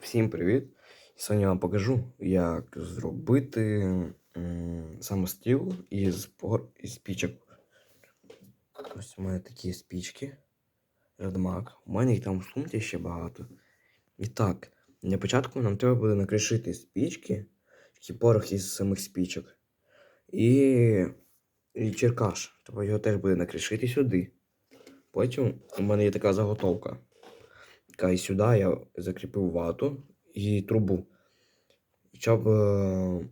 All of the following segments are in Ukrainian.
Всім привіт! Сьогодні я вам покажу, як зробити самостіл із, пор- із спічок. Ось у мене такі спічки. Redmac. У мене їх там в сумці ще багато. І так, для початку нам треба буде накришити спічки, такий порох із самих спічок. І, і черкаш. Тобто його теж буде накришити сюди. Потім у мене є така заготовка. І сюди я закріпив вату і трубу. Щоб е,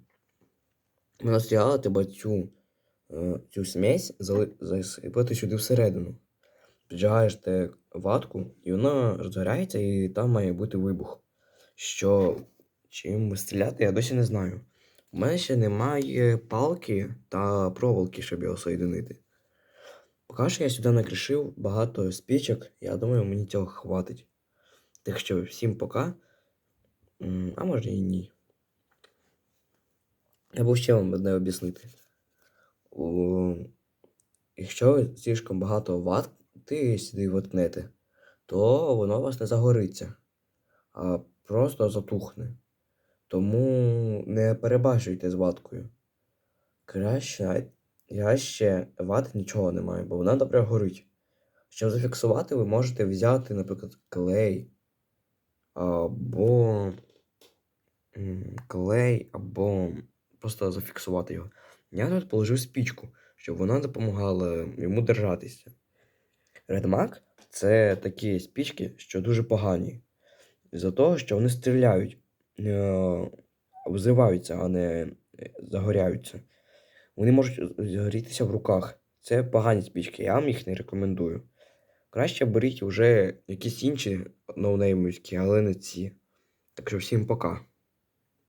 вона стояла, треба цю, е, цю смесь засипати сюди всередину. Піджигаєш те ватку, і вона розгорається, і там має бути вибух. Що чим стріляти, я досі не знаю. У мене ще немає палки та проволоки, щоб його соєдинити. Поки що я сюди накришив багато спічок, я думаю, мені цього хватить. Так що всім пока. А може і ні. Або ще вам одне об'яснити. Якщо ви слишком багато вати сюди воткнете, то воно у вас не загориться, а просто затухне. Тому не перебачуйте з ваткою. Краще, краще вати нічого немає, бо вона добре горить. Щоб зафіксувати, ви можете взяти, наприклад, клей або клей, або просто зафіксувати його. Я тут положив спічку, щоб вона допомагала йому держатися. Redmac – це такі спічки, що дуже погані. З-за того, що вони стріляють, е, взриваються, а не е, загоряються. Вони можуть згорітися в руках. Це погані спічки, я вам їх не рекомендую. Краще беріть вже якісь інші ноунеймівські, але не ці. Так що всім пока.